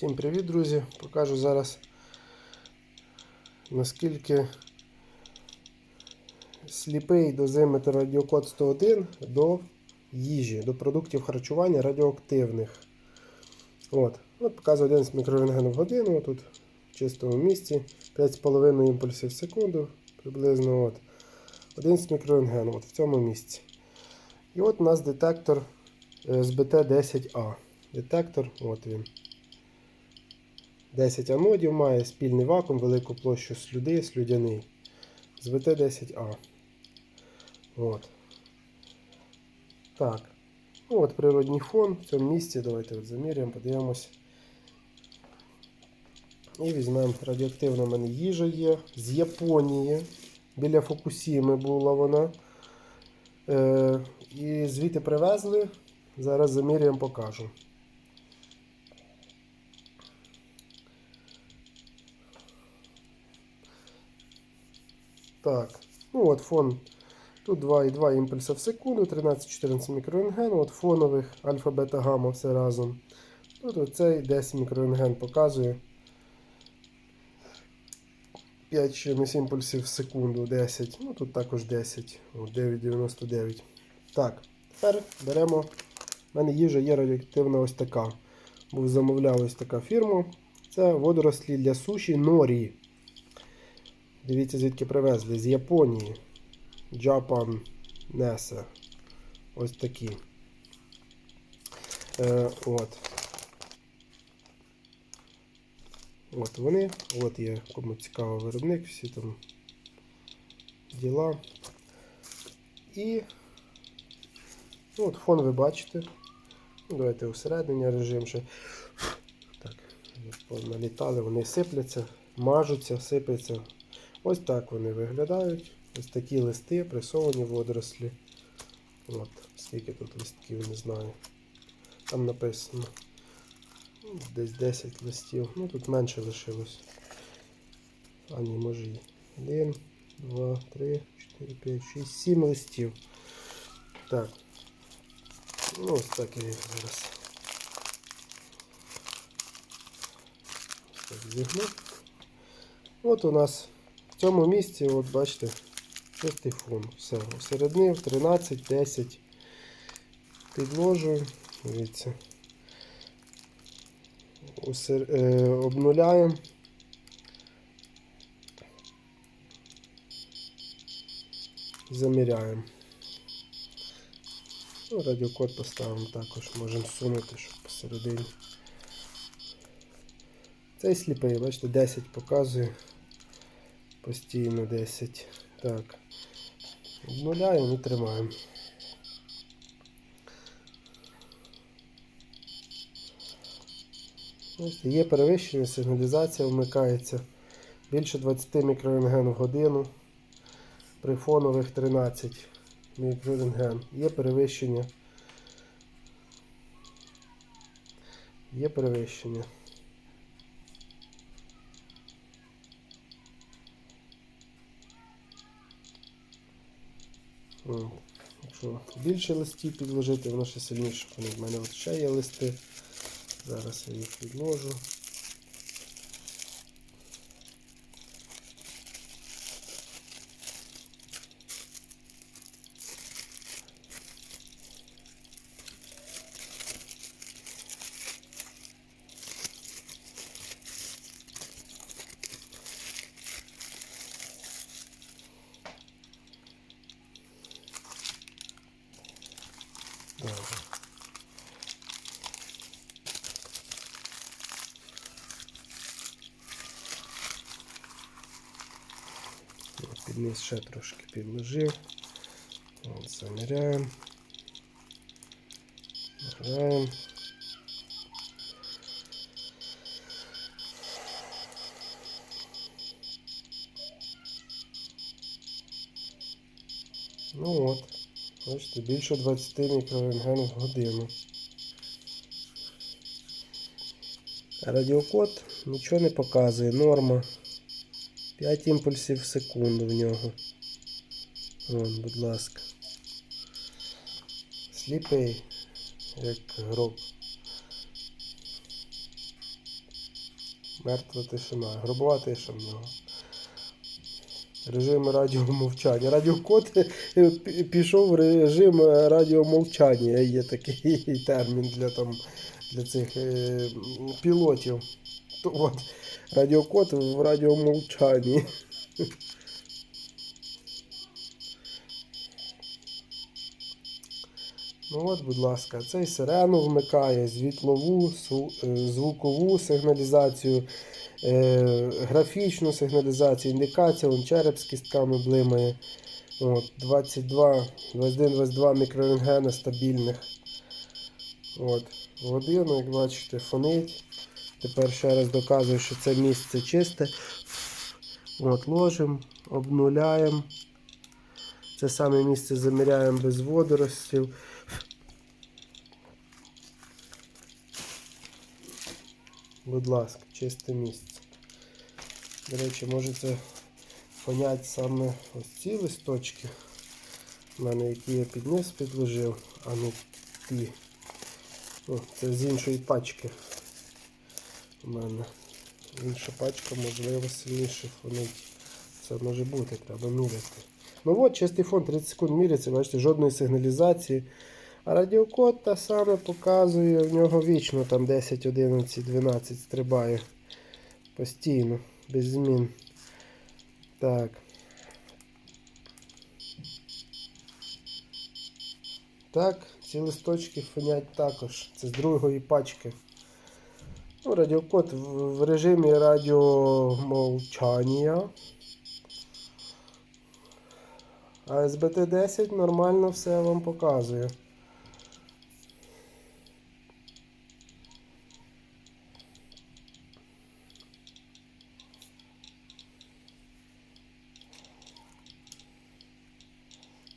Всім привіт, друзі! Покажу зараз наскільки сліпий дозиметр радіокод 101 до їжі, до продуктів харчування радіоактивних. От. От показує 11 мікрорентген в годину, тут в чистому місці, 5,5 імпульсів в секунду приблизно. От. 11 мікрорентген от в цьому місці. І от у нас детектор е, з BT10A. Детектор, от він. 10 анодів має спільний вакуум, велику площу слюди, слюдяний. З ВТ-10А. От. Так. Ну, от природній фон в цьому місці. Давайте от заміряємо, подивимось. І візьмемо радіоактивна в мене їжа є. З Японії. Біля Фокусіми була вона. Е, і звідти привезли. Зараз заміряємо, покажу. Так, ну от фон. Тут 2,2 імпульса в секунду, 13-14 мікрорентген, от фонових альфа, бета, гамма все разом. Тут оцей 10 мікрорентген показує. 5 чимось імпульсів в секунду, 10. Ну тут також 10, 9,99. Так, тепер беремо. У мене їжа є радіоактивна ось така. Був замовляв ось така фірма. Це водорослі для суші норі. Дивіться, звідки привезли. З Японії. Japan Nese. Ось такі. Е, от. От вони. От є кому цікавий виробник, всі там діла. І ну, от фон ви бачите. Ну, Давайте усередині режим ще. Так, налітали, вони сипляться, мажуться, сипляться. Ось так вони виглядають. Ось такі листи, пресовані водорослі. От, скільки тут листків, не знаю. Там написано. Десь 10 листів. Ну тут менше лишилось. А ні, може і 1, 2, 3, 4, 5, 6, 7 листів. Так. Ну ось так я зараз. Так, зігну. От у нас в цьому місці, от бачите, чистий фон. Все, осереднив 13, 10. Підложую, дивіться. Усер... Е, обнуляємо. Заміряємо. Ну, радіокод поставимо також, можемо сунути, щоб посередині. Цей сліпий, бачите, 10 показує. Постійно 10. Так. Обнуляємо і тримаємо. Ось, Є перевищення, сигналізація вмикається. Більше 20 мікрорентген в годину. При фонових 13 мікрорентген. Є перевищення. Є перевищення. Якщо більше листів підложити, воно ще сильніше. В мене ще є листи. Зараз я їх підложу. Підніс ще трошки підложив. Заміряємо. Граємо. Ну от, бачите, більше 20 мікрорентген в годину. Радіокод нічого не показує, норма. 5 імпульсів в секунду в нього. Вон, будь ласка. Сліпий, як гроб. Мертва тишина. Гробова тиша в нього. Режим радіомовчання. Радіокод е, пішов в режим радіомовчання. Є такий термін для, там, для цих е, пілотів. То от, радіокод в радіомовчанні. Ну от, будь ласка, цей сирену вмикає, світлову, е, звукову сигналізацію, е, графічну сигналізацію, індикація, вон череп з кістками блимає. От, 22, 21, 22 мікрорентгена стабільних. От, годину, як бачите, фонить. Тепер ще раз доказую, що це місце чисте. От, ложимо, обнуляємо. Це саме місце заміряємо без водоростів. Будь ласка, чисте місце. До речі, може це понять саме ось ці листочки. У мене які я підніс підложив, а не ті. О, це з іншої пачки. У мене. Інша пачка, можливо, сильніше фонить. Це може бути, треба міряти. Ну от, чистий фон 30 секунд міряться, бачите, жодної сигналізації. А радіокод та саме показує, в нього вічно там 10, 11, 12 стрибає. Постійно, без змін. Так. Так, ці листочки фонять також. Це з другої пачки. Ну, радіокод в, режимі радіомовчання. А СБТ-10 нормально все вам показує.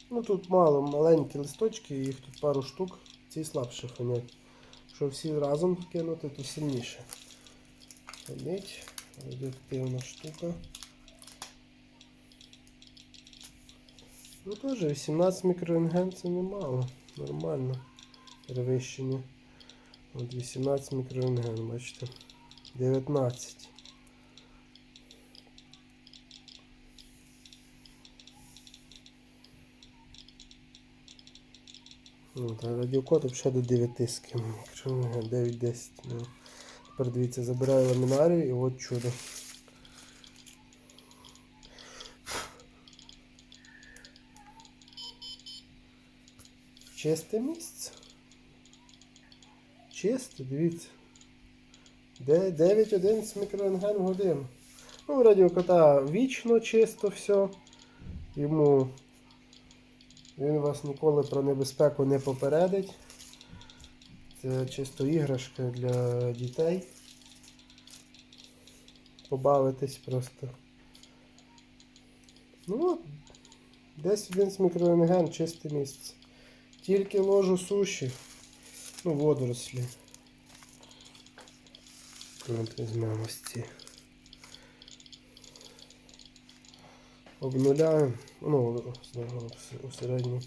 Ну тут мало, маленькі листочки, їх тут пару штук, ці слабше фонять. Якщо всі разом кинути, то сильніше. Фонить, радіоактивна штука. Ну теж 18 мікрорентген це немало. Нормально. Перевищення. От 18 мікрорентген, бачите. 19. Ну, та взагалі до 9 скинув. Якщо не 9-10. Ну. Тепер дивіться, забираю ламінарію і от чудо. Чисте місце. Чисто, дивіться. 9-11 мікрорентген в. Ну, радіокота вічно чисто все. Йому він вас ніколи про небезпеку не попередить. Це чисто іграшка для дітей. Побавитись просто. Ну десь один з мікрорентген, чисте місце. Тільки ложу суші. Ну, водорослі. От візьмемо ці. Обнуляємо. Ну, у середню.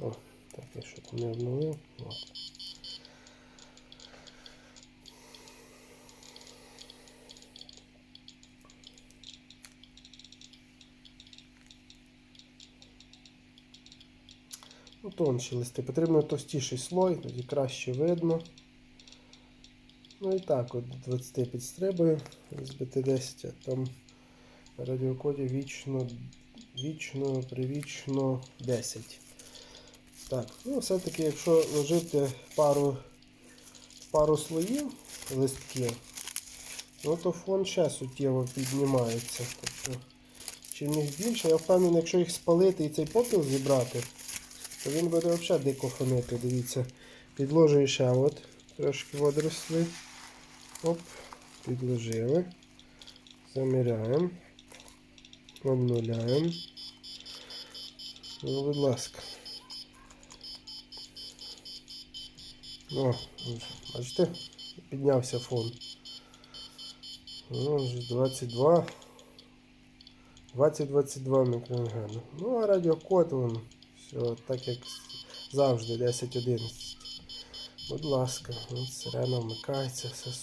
О, так, я що не обнулив. От. Ну, тонші листи. Потрібно товстіший слой, тоді краще видно. Ну і так, от до 20 підстрибую з BT10, а там радіокоді вічно, вічно, привічно 10. Так, ну все-таки, якщо ложити пару, пару слоїв листків, ну то фон ще суттєво піднімається. Тобто, чим їх більше, я впевнений, якщо їх спалити і цей попіл зібрати, то він буде взагалі дико фонити. Дивіться, підложую ще от трошки водоросли. Оп, підложили. Заміряємо. Обнуляємо. Ну, будь ласка. О, бачите, піднявся фон. Ну, 22. 20-22 мікрорентгена. Ну, а радіокод вон, все так як завжди, 10-11. Будь ласка, от сирена вмикається, все